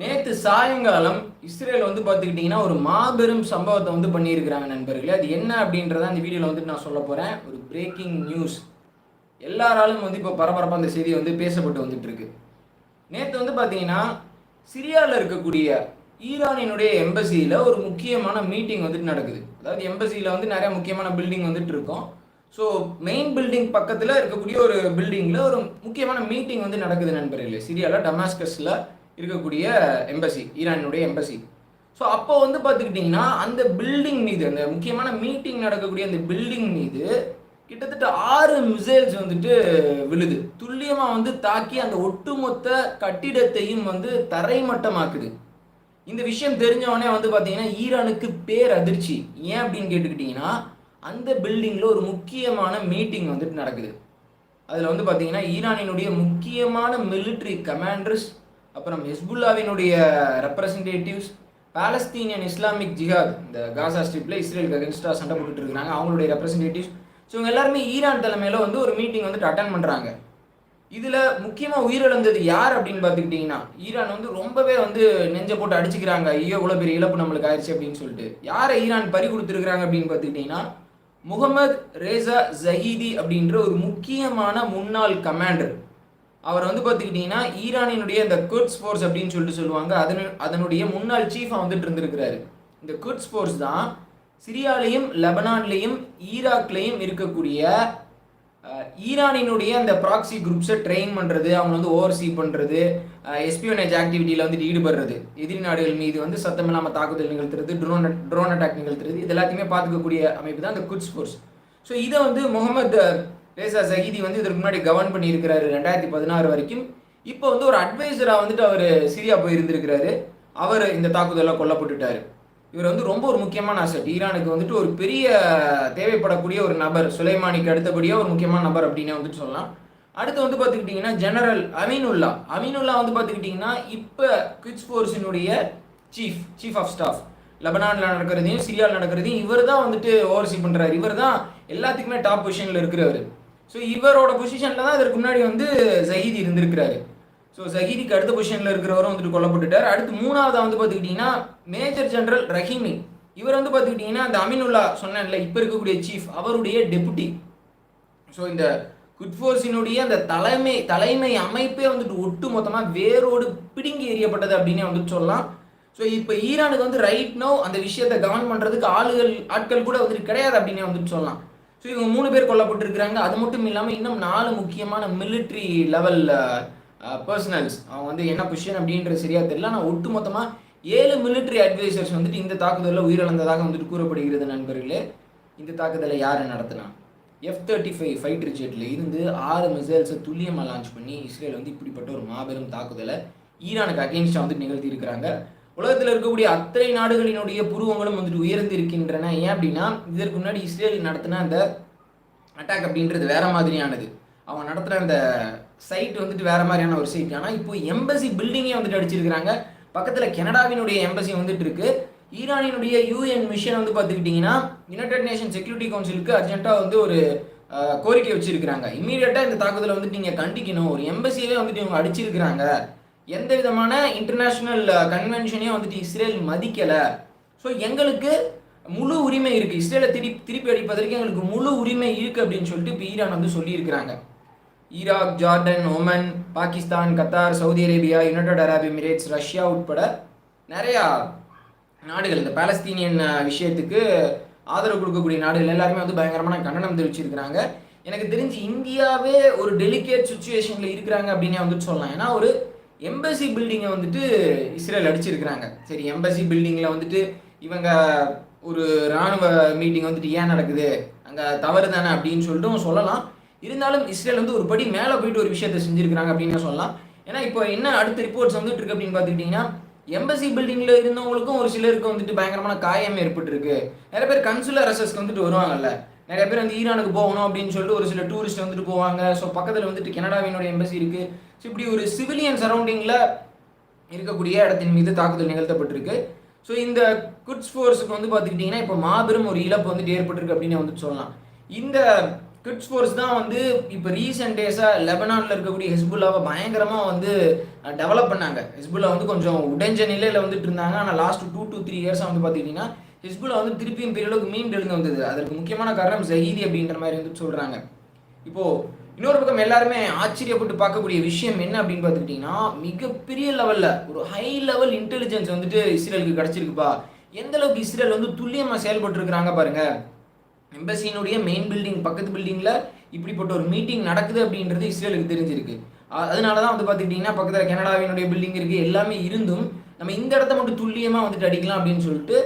நேற்று சாயங்காலம் இஸ்ரேல் வந்து பார்த்துக்கிட்டிங்கன்னா ஒரு மாபெரும் சம்பவத்தை வந்து பண்ணியிருக்கிறாங்க நண்பர்களே. அது என்ன அப்படின்றத அந்த வீடியோவில் வந்துட்டு நான் சொல்ல போகிறேன் ஒரு பிரேக்கிங் நியூஸ் எல்லாராலும் வந்து இப்போ பரபரப்பாக அந்த செய்தி வந்து பேசப்பட்டு வந்துட்டுருக்கு. நேற்று வந்து பார்த்தீங்கன்னா சிரியாவில் இருக்கக்கூடிய ஈரானினுடைய எம்பசியில் ஒரு முக்கியமான மீட்டிங் வந்துட்டு நடக்குது. அதாவது எம்பசியில் வந்து நிறைய முக்கியமான பில்டிங் வந்துட்டு இருக்கோம். ஸோ மெயின் பில்டிங் பக்கத்தில் இருக்கக்கூடிய ஒரு பில்டிங்கில் ஒரு முக்கியமான மீட்டிங் வந்து நடக்குது நண்பர்களே. சிரியாவில் டமாஸ்கஸில் இருக்கக்கூடிய எம்பசி ஈரானினுடைய எம்பசி ஸோ அப்போ வந்து பார்த்துக்கிட்டிங்கன்னா அந்த பில்டிங் மீது அந்த முக்கியமான மீட்டிங் நடக்கக்கூடிய அந்த பில்டிங் மீது கிட்டத்தட்ட ஆறு மிசைல்ஸ் வந்துட்டு விழுது. துல்லியமாக வந்து தாக்கி அந்த ஒட்டுமொத்த கட்டிடத்தையும் வந்து தரைமட்டமாக்குது. இந்த விஷயம் தெரிஞ்சவொடனே வந்து பார்த்தீங்கன்னா ஈரானுக்கு பேர் அதிர்ச்சி. ஏன் அப்படின்னு கேட்டுக்கிட்டிங்கன்னா அந்த பில்டிங்கில் ஒரு முக்கியமான மீட்டிங் வந்துட்டு நடக்குது. அதில் வந்து பார்த்தீங்கன்னா ஈரானினுடைய முக்கியமான மிலிட்ரி கமாண்டர்ஸ் அப்புறம் ஹெஸ்புல்லாவினுடைய ரெப்ரசன்டேட்டிவ்ஸ் பாலஸ்தீனியன் இஸ்லாமிக் ஜிஹாத் இந்த காசா ஸ்ட்ரிப்பில் இஸ்ரேலுக்கு அகென்ஸ்டாக சண்டை போட்டுட்டு இருக்காங்க அவங்களுடைய ரெப்ரசன்டேட்டிவ்ஸ் ஸோ இவங்க எல்லாருமே ஈரான் தலைமையில் வந்து ஒரு மீட்டிங் வந்துட்டு அட்டன் பண்ணுறாங்க இதில் முக்கியமாக உயிரிழந்தது யார் அப்படின்னு பார்த்துக்கிட்டிங்கன்னா ஈரான் வந்து ரொம்பவே வந்து நெஞ்சை போட்டு அடிச்சுக்கிறாங்க. ஐயோ இவ்வளோ பெரிய இழப்பு நம்மளுக்கு ஆயிடுச்சு அப்படின்னு சொல்லிட்டு. யாரை ஈரான் பறி கொடுத்துருக்குறாங்க அப்படின்னு பார்த்துக்கிட்டிங்கன்னா முகமது ரேசா ஜஹீதி அப்படின்ற ஒரு முக்கியமான முன்னாள் கமாண்டர் அவர் வந்து பார்த்துக்கிட்டிங்கன்னா ஈரானினுடைய இந்த குட்ஸ் ஃபோர்ஸ் அப்படின்னு சொல்லிட்டு சொல்லுவாங்க. அதனு அதனுடைய முன்னாள் சீஃபாக வந்துட்டு இருந்திருக்கிறாரு. இந்த குட்ஸ் ஃபோர்ஸ் தான் சிரியாலையும் லெபனான்லேயும் ஈராக்லேயும் இருக்கக்கூடிய ஈரானினுடைய அந்த ப்ராக்சி குரூப்ஸை ட்ரெயின் பண்ணுறது அவங்க வந்து ஓவர்சி பண்ணுறது எஸ்பியோனேஜ் ஆக்டிவிட்டியில் வந்துட்டு ஈடுபடுறது. எதிரி நாடுகள் மீது வந்து சத்தமில்லாமல் தாக்குதல் நிகழ்த்துறது ட்ரோன் ட்ரோன் அட்டாக் நிகழ்த்துறது இது எல்லாத்தையுமே பார்த்துக்கக்கூடிய அமைப்பு தான் அந்த குட்ஸ் ஃபோர்ஸ். ஸோ இதை வந்து முகமது ரேசா சகிதி வந்து இதற்கு முன்னாடி கவர்ன் பண்ணியிருக்கிறாரு ரெண்டாயிரத்தி பதினாறு வரைக்கும். இப்போ வந்து ஒரு அட்வைசராக வந்துட்டு அவர் சிரியா போயிருந்திருக்கிறாரு. அவர் இந்த தாக்குதலில் கொல்லப்பட்டுட்டார். இவர் வந்து ரொம்ப ஒரு முக்கியமான அசட் ஈரானுக்கு வந்துட்டு ஒரு பெரிய தேவைப்படக்கூடிய ஒரு நபர் சுலைமானிக்கு அடுத்தபடியாக ஒரு முக்கியமான நபர் அப்படின்னு வந்துட்டு சொல்லலாம். அடுத்து வந்து பார்த்துக்கிட்டிங்கன்னா ஜெனரல் அமீனுல்லா. அமீனுல்லா வந்து பார்த்துக்கிட்டிங்கன்னா இப்போ குவிட்ஸ் ஃபோர்ஸினுடைய சீஃப் சீஃப் ஆஃப் ஸ்டாஃப் லெபனானில் நடக்கிறதையும் சிரியாவில் நடக்கிறதையும் இவர் தான் வந்துட்டு ஓவர்சி பண்ணுறாரு இவர் தான் எல்லாத்துக்குமே டாப் பொசிஷனில் இருக்கிறவர். ஸோ இவரோட பொசிஷனில் தான் இதற்கு முன்னாடி வந்து ஜஹீதி இருந்திருக்கிறாரு. ஸோ ஜஹீதிக்கு அடுத்த பொசிஷனில் இருக்கிறவரும் வந்துட்டு கொல்லப்பட்டுட்டார். அடுத்து மூணாவதாக வந்து பார்த்துக்கிட்டிங்கன்னா மேஜர் ஜெனரல் ரஹீமி இவர் வந்து பார்த்துக்கிட்டிங்கன்னா அந்த அமீனுல்லா சொன்னேன்ல இப்போ இருக்கக்கூடிய சீஃப் அவருடைய டெபுட்டி ஸோ இந்த குட்ஃபோர்ஸினுடைய அந்த தலைமை தலைமை அமைப்பே வந்துட்டு ஒட்டு மொத்தமாக வேரோடு பிடுங்கி எறியப்பட்டது அப்படின்னு வந்துட்டு சொல்லலாம். ஸோ இப்போ ஈரானுக்கு வந்து ரைட் நோ அந்த விஷயத்தை கவர்ன் பண்ணுறதுக்கு ஆளுகள் ஆட்கள் கூட வந்துட்டு கிடையாது அப்படின்னு வந்துட்டு சொல்லலாம். ஸோ இவங்க மூணு பேர் கொல்லப்பட்டிருக்கிறாங்க. அது மட்டும் இல்லாமல் இன்னும் நாலு முக்கியமான மிலிட்ரி லெவல் பர்சனல்ஸ் அவங்க வந்து என்ன பொசிஷன் அப்படின்றது சரியாக தெரியல. ஆனால் ஒட்டு மொத்தமாக ஏழு மிலிட்ரி அட்வைசர்ஸ் வந்துட்டு இந்த தாக்குதலில் உயிரிழந்ததாக வந்துட்டு கூறப்படுகிறது நண்பர்களே. இந்த தாக்குதலை யார் நடத்தினா? எஃப் தேர்ட்டி ஃபைவ் ஃபைட்டர் ஜெட்டில் இருந்து ஆறு மிசைல்ஸை துல்லியமாக லான்ச் பண்ணி இஸ்ரேல் வந்து இப்படிப்பட்ட ஒரு மாபெரும் தாக்குதலை ஈரானுக்கு அகெயின்ஸ்டாக வந்து நிகழ்த்தி இருக்கிறாங்க உலகத்தில் இருக்கக்கூடிய அத்தனை நாடுகளினுடைய புருவங்களும் வந்துட்டு உயர்ந்து இருக்கின்றன ஏன் அப்படின்னா இதற்கு முன்னாடி இஸ்ரேல் நடத்தின அந்த அட்டாக் அப்படின்றது வேற மாதிரியானது. அவங்க நடத்துகிற அந்த சைட் வந்துட்டு வேற மாதிரியான ஒரு சைட் ஆனால் இப்போ எம்பசி பில்டிங்கே வந்துட்டு அடிச்சிருக்கிறாங்க. பக்கத்தில் கனடாவினுடைய எம்பசி வந்துட்டு இருக்கு. ஈரானினுடைய யூஎன் மிஷன் வந்து பார்த்துக்கிட்டிங்கன்னா யுனைடெட் நேஷன் செக்யூரிட்டி கவுன்சிலுக்கு அர்ஜென்ட்டாக வந்து ஒரு கோரிக்கை வச்சிருக்கிறாங்க. இம்மீடியட்டாக இந்த தாக்குதலை வந்துட்டு நீங்கள் கண்டிக்கணும். ஒரு எம்பசியவே வந்துட்டு இவங்க அடிச்சிருக்கிறாங்க. எந்த விதமான இன்டர்நேஷ்னல் கன்வென்ஷனையும் வந்துட்டு இஸ்ரேல் மதிக்கலை. ஸோ எங்களுக்கு முழு உரிமை இருக்குது இஸ்ரேலை திருப்பி திருப்பி அடிப்பதற்கு எங்களுக்கு முழு உரிமை இருக்குது அப்படின்னு சொல்லிட்டு இப்போ ஈரான் வந்து சொல்லியிருக்கிறாங்க. Iraq Jordan Oman Pakistan Qatar Saudi Arabia United Arab Emirates Russia உட்பட நிறையா நாடுகள் இந்த பாலஸ்தீனியன் uh, விஷயத்துக்கு ஆதரவு கொடுக்கக்கூடிய நாடுகள் எல்லாருமே வந்து பயங்கரமான கண்டனம் தெரிவிச்சிருக்கிறாங்க. எனக்கு தெரிஞ்சு இந்தியாவே ஒரு டெலிகேட் சுச்சுவேஷனில் இருக்கிறாங்க அப்படின்னே வந்துட்டு சொல்லலாம். ஏன்னா ஒரு எம்பசி பில்டிங்கை வந்துட்டு இஸ்ரேல் அடிச்சிருக்கிறாங்க. சரி எம்பசி பில்டிங்கில் வந்துட்டு இவங்க ஒரு இராணுவ மீட்டிங் வந்துட்டு ஏன் நடக்குது? அங்கே தவறு தானே அப்படின்னு சொல்லிட்டு சொல்லலாம். இருந்தாலும் இஸ்ரேல் வந்து ஒரு படி மேலே போயிட்டு ஒரு விஷயத்தை செஞ்சுருக்கிறாங்க அப்படின்னு சொல்லலாம். ஏன்னா இப்போ என்ன அடுத்த ரிப்போர்ட்ஸ் வந்துட்டு இருக்கு அப்படின்னு பார்த்துக்கிட்டிங்கன்னா எம்பசி பில்டிங்கில் இருந்தவங்களுக்கும் ஒரு சிலருக்கு வந்துட்டு பயங்கரமான காயம் ஏற்பட்டிருக்கு. நிறைய பேர் கன்சுலர் அரசஸ்க்கு வந்துட்டு வருவாங்கல்ல. நிறைய பேர் வந்து ஈரானுக்கு போகணும் அப்படின்னு சொல்லிட்டு ஒரு சில டூரிஸ்ட் வந்துட்டு போவாங்க. ஸோ பக்கத்தில் வந்துட்டு கனடாவினுடைய எம்பசி இருக்குது ஸோ இப்படி ஒரு சிவிலியன் சரௌண்டிங்கில் இருக்கக்கூடிய இடத்தின் மீது தாக்குதல் நிகழ்த்தப்பட்டிருக்கு. ஸோ இந்த குட்ஸ் ஃபோர்ஸுக்கு வந்து பார்த்துக்கிட்டிங்கன்னா இப்போ மாபெரும் ஒரு இழப்பு வந்துட்டு ஏற்பட்டிருக்கு அப்படின்னு வந்து சொல்லலாம். இந்த கிட்ஸ் ஃபோர்ஸ் தான் வந்து இப்போ ரீசெண்ட் டேஸாக லெபனானில் இருக்கக்கூடிய ஹெஸ்புல்லாவை பயங்கரமாக வந்து டெவலப் பண்ணாங்க. ஹெஸ்புல்லா வந்து கொஞ்சம் உடைஞ்ச நிலையில் வந்துட்டு இருந்தாங்க. ஆனால் லாஸ்ட் டூ டு த்ரீ இயர்ஸாக வந்து பார்த்துக்கிட்டிங்கன்னா ஹிஸ்புல்லா வந்து திருப்பியும் பெரிய அளவுக்கு மீண்டு எழுந்து வந்தது. அதற்கு முக்கியமான காரணம் ஜஹீதி அப்படின்ற மாதிரி வந்து சொல்கிறாங்க இப்போது இன்னொரு பக்கம் எல்லாருமே ஆச்சரியப்பட்டு பார்க்கக்கூடிய விஷயம் என்ன அப்படின்னு பார்த்துக்கிட்டிங்கன்னா மிகப்பெரிய லெவலில் ஒரு ஹை லெவல் இன்டெலிஜென்ஸ் வந்துட்டு இஸ்ரேலுக்கு கிடச்சிருக்குப்பா. எந்த அளவுக்கு இஸ்ரேல் வந்து துல்லியமாக செயல்பட்டுருக்குறாங்க பாருங்கள் பாருங்க. எம்பசியினுடைய மெயின் பில்டிங் பக்கத்து பில்டிங்கில் இப்படிப்பட்ட ஒரு மீட்டிங் நடக்குது அப்படின்றது இஸ்ரேலுக்கு தெரிஞ்சிருக்கு. அதனால தான் வந்து பார்த்துக்கிட்டிங்கன்னா பக்கத்தில் கனடாவினுடைய பில்டிங் இருக்குது எல்லாமே இருந்தும் நம்ம இந்த இடத்த மட்டும் துல்லியமாக வந்துட்டு அடிக்கலாம் அப்படின்னு சொல்லிட்டு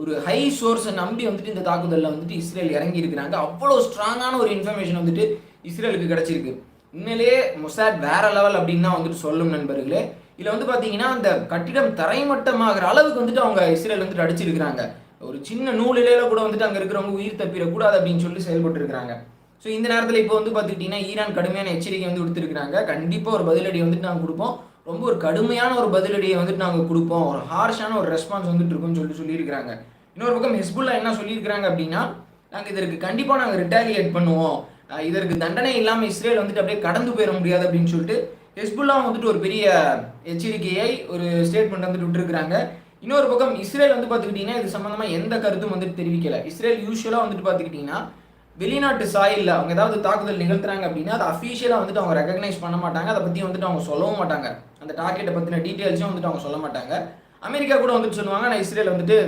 ஒரு ஹை சோர்ஸை நம்பி வந்துட்டு இந்த தாக்குதலில் வந்துட்டு இஸ்ரேல் இறங்கி இருக்கிறாங்க அவ்வளோ ஸ்ட்ராங்கான ஒரு இன்ஃபர்மேஷன் வந்துட்டு இஸ்ரேலுக்கு கிடச்சிருக்கு. உண்மையிலேயே மொசாட் வேற லெவல் அப்படின்னு தான் வந்துட்டு சொல்லும் நண்பர்களே. இதில் வந்து பார்த்தீங்கன்னா அந்த கட்டிடம் தரைமட்டமாகிற அளவுக்கு வந்துட்டு அவங்க இஸ்ரேல் வந்துட்டு அடிச்சிருக்கிறாங்க. ஒரு சின்ன நூலிலையில கூட வந்துட்டு அங்கே இருக்கிறவங்க உயிர் தப்பிடக்கூடாது அப்படின்னு சொல்லி செயல்பட்டு இருக்கிறாங்க ஸோ இந்த நேரத்தில் இப்போ வந்து பார்த்துக்கிட்டிங்கன்னா ஈரான் கடுமையான எச்சரிக்கை வந்து கொடுத்துருக்காங்க கண்டிப்பாக ஒரு பதிலடி வந்துட்டு நாங்கள் கொடுப்போம். ரொம்ப ஒரு கடுமையான ஒரு பதிலடியை வந்துட்டு நாங்கள் கொடுப்போம். ஒரு ஹார்ஷான ஒரு ரெஸ்பான்ஸ் வந்துட்டு இருக்கும்னு சொல்லிட்டு சொல்லியிருக்கிறாங்க. இன்னொரு பக்கம் ஹெஸ்புல்லா என்ன சொல்லியிருக்கிறாங்க அப்படின்னா நாங்கள் இதற்கு கண்டிப்பாக நாங்கள் ரிட்டாலியேட் பண்ணுவோம். இதற்கு தண்டனை இல்லாமல் இஸ்ரேல் வந்துட்டு அப்படியே கடந்து போயிட முடியாது அப்படின்னு சொல்லிட்டு ஹெஸ்புல்லா வந்துட்டு ஒரு பெரிய எச்சரிக்கையை ஒரு ஸ்டேட்மெண்ட் வந்துட்டு விட்டுருக்குறாங்க. இன்னொரு பக்கம் இஸ்ரேல் வந்து பார்த்துக்கிட்டிங்கன்னா இது சம்மந்தமாக எந்த கருத்தும் வந்துட்டு தெரிவிக்கல. இஸ்ரேல் யூஸ்வலாக வந்துட்டு பார்த்துக்கிட்டிங்கன்னா வெளிநாட்டு சாயில்ல அவங்க ஏதாவது தாக்குதல் நிகழ்த்துறாங்க அப்படின்னா அதை அஃபீஷியலாக வந்துட்டு அவங்க ரெகக்னைஸ் பண்ண மாட்டாங்க. அதை பற்றி வந்துட்டு அவங்க சொல்லவும் மாட்டாங்க. அந்த டார்கெட்டை பற்றின டீட்டெயில்ஸும் வந்துட்டு அவங்க சொல்ல மாட்டாங்க. அமெரிக்கா கூட வந்துட்டு சொல்லுவாங்க ஆனால் இஸ்ரேல் வந்துட்டு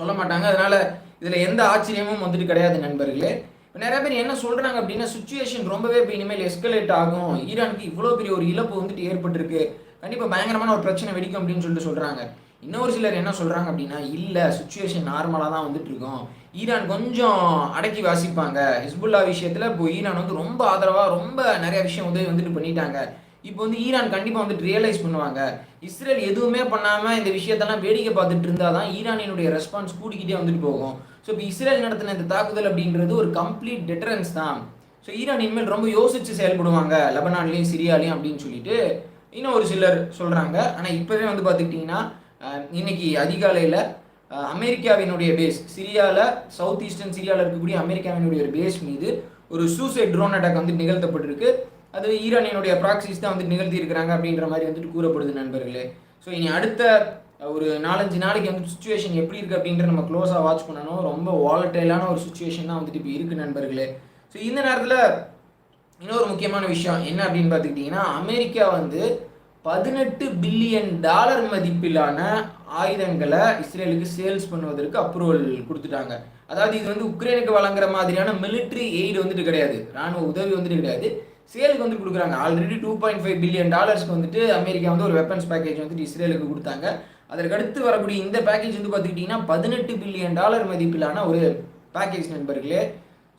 சொல்ல மாட்டாங்க. அதனால் இதில் எந்த ஆச்சரியமும் வந்துட்டு கிடையாது நண்பர்களே. நிறைய பேர் என்ன சொல்கிறாங்க அப்படின்னா சுச்சுவேஷன் ரொம்பவே இப்போ இனிமேல் எஸ்கலேட் ஆகும். ஈரானுக்கு இவ்வளோ பெரிய ஒரு இழப்பு வந்துட்டு ஏற்பட்டிருக்கு. கண்டிப்பாக பயங்கரமான ஒரு பிரச்சனை வெடிக்கும் அப்படின்னு சொல்லிட்டு சொல்கிறாங்க இன்னொரு சிலர் என்ன சொல்கிறாங்க அப்படின்னா இல்லை சுச்சுவேஷன் நார்மலாக தான் வந்துட்டு இருக்கோம் ஈரான் கொஞ்சம் அடக்கி வாசிப்பாங்க. ஹிஸ்புல்லா விஷயத்தில் இப்போ ஈரான் வந்து ரொம்ப ஆதரவாக ரொம்ப நிறைய விஷயம் உதவி வந்துட்டு பண்ணிட்டாங்க. இப்போ வந்து ஈரான் கண்டிப்பாக வந்துட்டு ரியலைஸ் பண்ணுவாங்க. இஸ்ரேல் எதுவுமே பண்ணாமல் இந்த விஷயத்தெல்லாம் வேடிக்கை பார்த்துட்டு இருந்தால் தான் ஈரானினுடைய ரெஸ்பான்ஸ் கூடிக்கிட்டே வந்துட்டு போகும். ஸோ இப்போ இஸ்ரேல் நடத்தின இந்த தாக்குதல் அப்படின்றது ஒரு கம்ப்ளீட் டெட்டரன்ஸ் தான். ஸோ ஈரான் இனிமேல் ரொம்ப யோசித்து செயல்படுவாங்க லெபனான்லேயும் சிரியாலையும் அப்படின்னு சொல்லிட்டு இன்னும் ஒரு சிலர் சொல்கிறாங்க ஆனால் இப்போவே வந்து பார்த்துக்கிட்டிங்கன்னா இன்னைக்கு அதிகாலையில் அமெரிக்காவினுடைய பேஸ் சிரியாவில் சவுத் ஈஸ்டர்ன் சிரியாவில் இருக்கக்கூடிய அமெரிக்காவினுடைய ஒரு பேஸ் மீது ஒரு சூசைட் ட்ரோன் அட்டாக் வந்து நிகழ்த்தப்பட்டிருக்கு. அது ஈரானினுடைய ப்ராக்சிஸ் தான் வந்து நிகழ்த்தி இருக்கிறாங்க அப்படின்ற மாதிரி வந்துட்டு கூறப்படுது நண்பர்களே. ஸோ இனி அடுத்த ஒரு நாலஞ்சு நாளைக்கு வந்து சுச்சுவேஷன் எப்படி இருக்குது அப்படின்ற நம்ம க்ளோஸாக வாட்ச் பண்ணணும். ரொம்ப வாலட்டைலான ஒரு சுச்சுவேஷன் தான் வந்துட்டு இப்போ இருக்குது நண்பர்களே. ஸோ இந்த நேரத்தில் இன்னொரு முக்கியமான விஷயம் என்ன அப்படின்னு பார்த்துக்கிட்டிங்கன்னா அமெரிக்கா வந்து பதினெட்டு பில்லியன் டாலர் மதிப்பிலான ஆயுதங்களை இஸ்ரேலுக்கு சேல்ஸ் பண்ணுவதற்கு அப்ரூவல் கொடுத்துட்டாங்க. அதாவது இது வந்து உக்ரைனுக்கு வழங்குற மாதிரியான மிலிட்ரி எய்டு வந்துட்டு கிடையாது. ராணுவ உதவி வந்துட்டு கிடையாது. சேலுக்கு வந்து கொடுக்குறாங்க. Already two point five billion டாலர்ஸ்க்கு வந்துட்டு அமெரிக்கா வந்து ஒரு வெப்பன்ஸ் பேக்கேஜ் வந்துட்டு இஸ்ரேலுக்கு கொடுத்தாங்க. அதற்கடுத்து வரக்கூடிய இந்த பேக்கேஜ் வந்து பார்த்துக்கிட்டிங்கன்னா பதினெட்டு பில்லியன் டாலர் மதிப்பிலான ஒரு பேக்கேஜ் நண்பர்களே.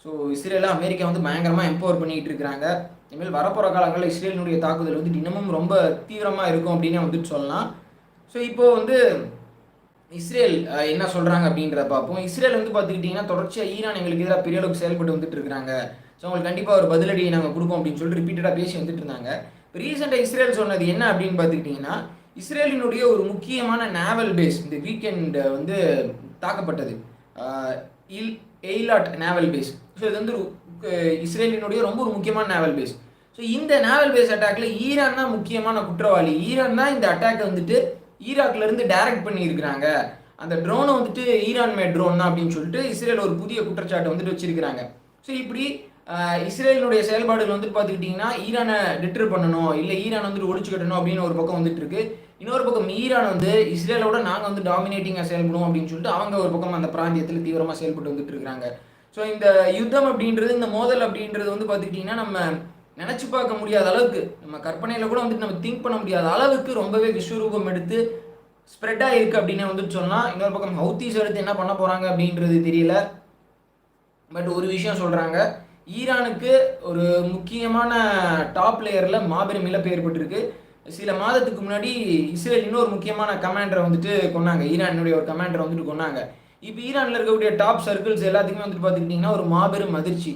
ஸோ இஸ்ரேலில் அமெரிக்கா வந்து பயங்கரமாக எம்பவர் பண்ணிக்கிட்டு இருக்கிறாங்க. இனிமேல் வரப்போகிற காலங்களில் இஸ்ரேலினுடைய தாக்குதல் வந்து இன்னமும் ரொம்ப தீவிரமாக இருக்கும் அப்படின்னு வந்துட்டு சொல்லலாம். ஸோ இப்போது வந்து இஸ்ரேல் என்ன சொல்கிறாங்க அப்படின்றத பார்ப்போம். இஸ்ரேல் வந்து பார்த்துக்கிட்டிங்கன்னா தொடர்ச்சியாக ஈரான் எங்களுக்கு எதிராக பெரிய அளவுக்கு செயல்பட்டு வந்துட்டு இருக்கிறாங்க. ஸோ அவங்களுக்கு கண்டிப்பாக ஒரு பதிலடி நாங்கள் கொடுப்போம் அப்படின்னு சொல்லிட்டு ரிப்பீட்டடாக பேசி வந்துட்டு இருந்தாங்க. இப்போ ரீசெண்டாக இஸ்ரேல் சொன்னது என்ன அப்படின்னு பார்த்துக்கிட்டிங்கன்னா இஸ்ரேலினுடைய ஒரு முக்கியமான நேவல் பேஸ் இந்த வீக்கெண்ட் வந்து தாக்கப்பட்டது. இல் எய்லாட் நேவல் பேஸ் ஸோ இது வந்து ஒரு, இஸ்ரேலினுடைய ரொம்ப ஒரு முக்கியமான நேவல் பேஸ் ஸோ இந்த நேவல் பேஸ் அட்டாக்ல ஈரான் தான் முக்கியமான குற்றவாளி. ஈரான் தான் இந்த அட்டாக்கை வந்துட்டு ஈராக்லேருந்து டைரக்ட் பண்ணியிருக்கிறாங்க. அந்த ட்ரோனை வந்துட்டு ஈரான் மேட் ட்ரோன் தான் அப்படின்னு சொல்லிட்டு இஸ்ரேல் ஒரு புதிய குற்றச்சாட்டை வந்துட்டு வச்சிருக்கிறாங்க. ஸோ இப்படி இஸ்ரேலினுடைய செயல்பாடுகள் வந்துட்டு பார்த்துக்கிட்டிங்கன்னா ஈரானை டிட்டர் பண்ணணும் இல்லை ஈரான் வந்துட்டு ஒழிச்சு கட்டணும் அப்படின்னு ஒரு பக்கம் வந்துட்டு இருக்கு. இன்னொரு பக்கம் ஈரான் வந்து இஸ்ரேலோட நாங்கள் வந்து டாமினேட்டிங்காக செயல்படுவோம் அப்படின்னு சொல்லிட்டு அவங்க ஒரு பக்கம் அந்த பிராந்தியத்தில் தீவிரமாக செயல்பட்டு வந்துட்டு இருக்காங்க. ஸோ இந்த யுத்தம் அப்படின்றது இந்த மோதல் அப்படின்றது வந்து பார்த்துக்கிட்டிங்கன்னா நம்ம நினச்சி பார்க்க முடியாத அளவுக்கு நம்ம கற்பனையில் கூட வந்துட்டு நம்ம திங்க் பண்ண முடியாத அளவுக்கு ரொம்பவே விஸ்வரூபம் எடுத்து ஸ்ப்ரெட் ஆகிருக்கு அப்படின்னு வந்துட்டு சொல்லலாம். இன்னொரு பக்கம் ஹவுத்தீஸ் எடுத்து என்ன பண்ண போகிறாங்க அப்படின்றது தெரியல. பட் ஒரு விஷயம் சொல்கிறாங்க ஈரானுக்கு ஒரு முக்கியமான டாப் லேயரில் மாபெரும் இழப்பு ஏற்பட்டிருக்கு. சில மாதத்துக்கு முன்னாடி இஸ்ரேல் இன்னொரு முக்கியமான கமாண்டரை வந்துட்டு கொன்னாங்க. ஈரானுடைய ஒரு கமாண்டரை வந்துட்டு கொன்னாங்க. இப்போ ஈரானில் இருக்கக்கூடிய டாப் சர்க்கிள்ஸ் எல்லாத்துக்குமே வந்துட்டு பார்த்துக்கிட்டிங்கன்னா ஒரு மாபெரும் அதிர்ச்சி.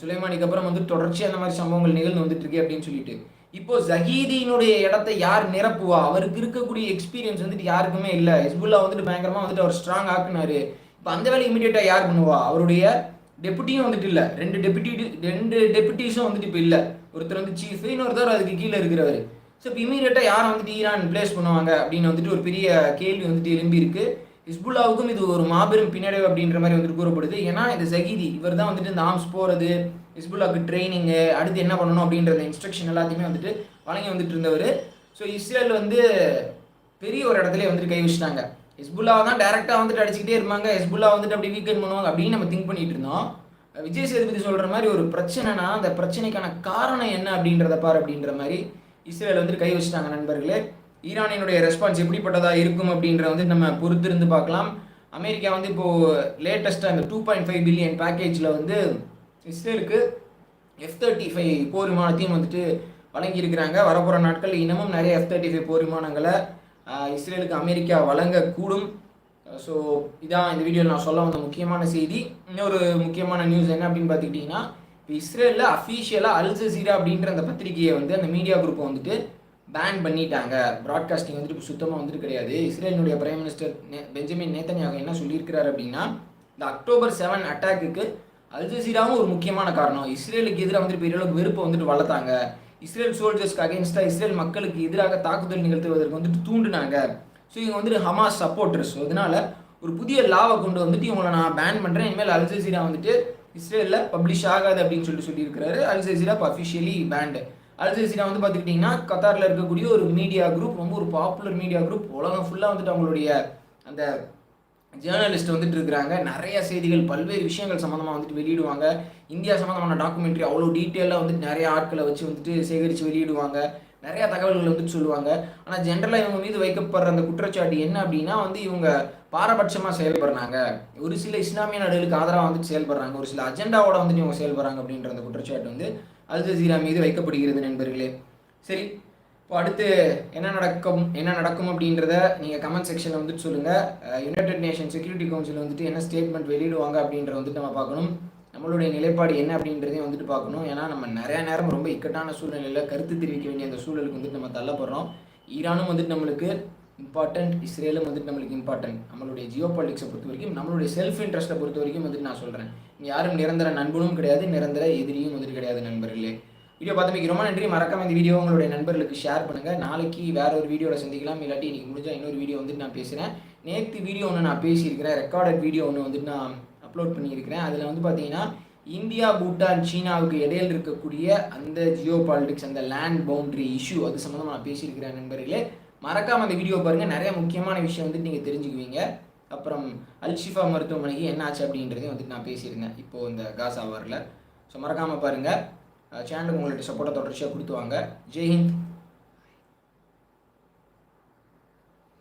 சுலைமானிக்கு அப்புறம் வந்து தொடர்ச்சி அந்த மாதிரி சம்பவங்கள் நிகழ்ந்து வந்துட்டு இருக்கு அப்படின்னு சொல்லிட்டு. இப்போ ஜஹீதியினுடைய இடத்தை யார் நிரப்புவா? அவருக்கு இருக்கக்கூடிய எக்ஸ்பீரியன்ஸ் வந்துட்டு யாருக்குமே இல்லை. ஹிஸ்புல்லா வந்துட்டு பயங்கரமாக வந்துட்டு அவர் ஸ்ட்ராங் ஆக்குனாரு. இப்போ அந்த வேலை இமீடியட்டாக யார் பண்ணுவா? அவருடைய டெபுட்டியும் வந்துட்டு இல்லை. ரெண்டு டெபுட்டி ரெண்டு டெபுட்டிஸும் வந்துட்டு இப்போ இல்லை. ஒருத்தர் வந்து சீஃப் இன்னொருத்தர் அதுக்கு கீழே இருக்கிறவர். ஸோ இப்போ இமீடியட்டாக யாரை வந்துட்டு ஈரான் பிளேஸ் பண்ணுவாங்க அப்படின்னு வந்துட்டு ஒரு பெரிய கேள்வி வந்துட்டு எழும்பி இருக்கு. ஹிஸ்புல்லாவுக்கும் இது ஒரு மாபெரும் பின்னடைவு அப்படின்ற மாதிரி வந்துட்டு கூறப்படுது. ஏன்னா இது ஜகீதி இவர் தான் வந்துட்டு இந்த ஆர்ம்ஸ் போகிறது ஹிஸ்புல்லாவுக்கு ட்ரைனிங்கு அடுத்து என்ன பண்ணணும் அப்படின்ற இன்ஸ்ட்ரக்ஷன் எல்லாத்தையுமே வந்துட்டு வழங்கி வந்துட்டு இருந்தவர். ஸோ இஸ்ரேல் வந்து பெரிய ஒரு இடத்துல வந்துட்டு கை வச்சுட்டாங்க. ஹிஸ்புல்லாவை தான் டேரெக்டாக வந்துட்டு அடிச்சுக்கிட்டே இருப்பாங்க. ஹிஸ்புல்லா வந்துட்டு அப்படி வீக்கெண்ட் பண்ணுவாங்க. அப்படின்னு நம்ம திங்க் பண்ணிட்டு இருந்தோம். விஜய் சேதுபதி சொல்கிற மாதிரி ஒரு பிரச்சனைனா அந்த பிரச்சனைக்கான காரணம் என்ன அப்படின்றத பாரு அப்படின்ற மாதிரி இஸ்ரேல் வந்துட்டு கை வச்சுட்டாங்க நண்பர்களே. ஈரானினுடைய ரெஸ்பான்ஸ் எப்படிப்பட்டதாக இருக்கும் அப்படின்றத வந்து நம்ம பொறுத்திருந்து பார்க்கலாம். அமெரிக்கா வந்து இப்போது லேட்டஸ்ட்டாக இந்த டூ பாயிண்ட் ஃபைவ் பில்லியன் பேக்கேஜில் வந்து இஸ்ரேலுக்கு எஃப் தேர்ட்டி ஃபைவ் போர் விமானத்தையும் வந்துட்டு வழங்கியிருக்கிறாங்க. வரப்போகிற நாட்கள் இன்னமும் நிறைய எஃப் தேர்ட்டி ஃபைவ் போர் விமானங்களை இஸ்ரேலுக்கு அமெரிக்கா வழங்கக்கூடும். ஸோ இதான் இந்த வீடியோவில் நான் சொல்ல வந்த முக்கியமான செய்தி. இன்னொரு முக்கியமான நியூஸ் என்ன அப்படின்னு பார்த்துக்கிட்டிங்கன்னா இப்போ இஸ்ரேலில் அஃபீஷியலாக அல் ஜசீரா அப்படின்ற அந்த பத்திரிகையை வந்து அந்த மீடியா குரூப்பை வந்துட்டு பேன் பண்ணிட்டாங்க. ப்ராட்காஸ்டிங் வந்துட்டு இப்போ சுத்தமாக வந்துட்டு கிடையாது. இஸ்ரேலினுடைய பிரைம் மினிஸ்டர் பெஞ்சமின் நேத்தன்யாக என்ன சொல்லியிருக்கிறார் அப்படின்னா இந்த அக்டோபர் செவன் அட்டாக்குக்கு அல் ஜசீராவும் ஒரு முக்கியமான காரணம். இஸ்ரேலுக்கு எதிராக வந்துட்டு பெரிய அளவுக்கு வெறுப்பை வந்துட்டு வளர்த்தாங்க. இஸ்ரேல் சோல்ஜர்ஸ்க்கு அகேன்ஸ்டாக இஸ்ரேல் மக்களுக்கு எதிராக தாக்குதல் நிகழ்த்துவதற்கு வந்துட்டு தூண்டுனாங்க. ஸோ இவங்க வந்துட்டு ஹமாஸ் சப்போர்ட்டர்ஸ் ஸோ அதனால ஒரு புதிய லாவை கொண்டு வந்துட்டு இவங்களை நான் பேன் பண்ணுறேன் இனிமேல் அல் ஜசீரா வந்துட்டு இஸ்ரேலில் பப்ளிஷ் ஆகாது அப்படின்னு சொல்லிட்டு சொல்லியிருக்கிறாரு. அல் ஜசீரா இப்போ அஃபிஷியலி பேண்டு அல் ஜசீரா வந்து பார்த்துக்கிட்டிங்கன்னா கத்தாரில் இருக்கக்கூடிய ஒரு மீடியா குரூப் ரொம்ப ஒரு பாப்புலர் மீடியா குரூப் உலகம் ஃபுல்லாக வந்துட்டு அவங்களுடைய அந்த ஜேர்னலிஸ்ட் வந்துட்டு இருக்கிறாங்க. நிறைய செய்திகள் பல்வேறு விஷயங்கள் சம்மந்தமாக வந்துட்டு வெளியிடுவாங்க. இந்தியா சம்மந்தமான டாக்குமெண்ட்ரி அவ்வளோ டீட்டெயிலாக வந்துட்டு நிறைய ஆட்களை வச்சு வந்துட்டு சேகரித்து வெளியிடுவாங்க. நிறைய தகவல்கள் வந்துட்டு சொல்லுவாங்க. ஆனால் ஜென்ரலாக இவங்க மீது வைக்கப்படுற அந்த குற்றச்சாட்டு என்ன அப்படின்னா வந்து இவங்க பாரபட்சமாக செயல்படுறாங்க. ஒரு சில இஸ்லாமிய நாடுகளுக்கு ஆதரவாக வந்துட்டு செயல்படுறாங்க. ஒரு சில அஜெண்டாவோட வந்துட்டு இவங்க செயல்படுறாங்க அப்படின்ற அந்த குற்றச்சாட்டு வந்து அல் ஜசீரா மீது வைக்கப்படுகிறது நண்பர்களே. சரி இப்போ அடுத்து என்ன நடக்கும் என்ன நடக்கும் அப்படின்றத நீங்கள் கமெண்ட் செக்ஷனில் வந்துட்டு சொல்லுங்கள் யுனைடெட் நேஷன் செக்யூரிட்டி கவுன்சில் வந்துட்டு என்ன ஸ்டேட்மெண்ட் வெளியிடுவாங்க அப்படின்றத வந்துட்டு நம்ம பார்க்கணும். நம்மளுடைய நிலைப்பாடு என்ன அப்படின்றதையும் வந்துட்டு பார்க்கணும். ஏன்னா நம்ம நிறையா நேரம் ரொம்ப இக்கட்டான சூழ்நிலையில் கருத்து தெரிவிக்க வேண்டிய அந்த சூழலுக்கு வந்துட்டு நம்ம தள்ளப்படுறோம். ஈரானும் வந்துட்டு நம்மளுக்கு இம்பார்ட்டன்ட் இஸ்ரேலும் வந்துட்டு நம்மளுக்கு இம்பார்ட்டன்ட் நம்மளுடைய ஜியோ பாலிட்டிக்ஸை பொறுத்த வரைக்கும் நம்மளுடைய செல்ஃப் இன்ட்ரெஸ்ட்டை பொறுத்த வரைக்கும் வந்துட்டு நான் சொல்கிறேன் இங்கே யாரும் நிரந்தர நண்பனும் கிடையாது நிரந்தர எதிரியும் வந்துட்டு கிடையாது நண்பர்களே. வீடியோ பார்த்தமைக்கு ரொம்ப நன்றி. மறக்காம இந்த வீடியோ உங்களுடைய நண்பர்களுக்கு ஷேர் பண்ணுங்க. நாளைக்கு வேற ஒரு வீடியோவில் சந்திக்கலாம். இல்லாட்டி இன்றைக்கி முடிஞ்சால் இன்னொரு வீடியோ வந்துட்டு நான் பேசுகிறேன் நேற்று வீடியோ ஒன்று நான் பேசியிருக்கிறேன். ரெக்கார்டட் வீடியோ ஒன்று வந்துட்டு நான் அப்லோட் பண்ணியிருக்கிறேன். அதில் வந்து பார்த்தீங்கன்னா இந்தியா பூட்டான் சீனாவுக்கு இடையில் இருக்கக்கூடிய அந்த ஜியோ பாலிட்டிக்ஸ் அந்த லேண்ட் பவுண்டரி இஷ்யூ அது சம்மந்தமாக நான் பேசியிருக்கிறேன் நண்பர்களே. மறக்காம அந்த வீடியோ பாருங்கள் நிறைய முக்கியமான விஷயம் வந்துட்டு நீங்கள் தெரிஞ்சுக்குவீங்க. அப்புறம் அல்ஷிஃபா மருத்துவமனைக்கு என்ன ஆச்சு அப்படின்றதையும் வந்துட்டு நான் பேசியிருந்தேன் இப்போது இந்த காசா வாரில். ஸோ மறக்காமல் பாருங்கள் சேனலுக்கு உங்களுடைய சப்போர்ட்டை தொடர்ச்சியாக கொடுத்துவாங்க ஜெய்ஹிந்த்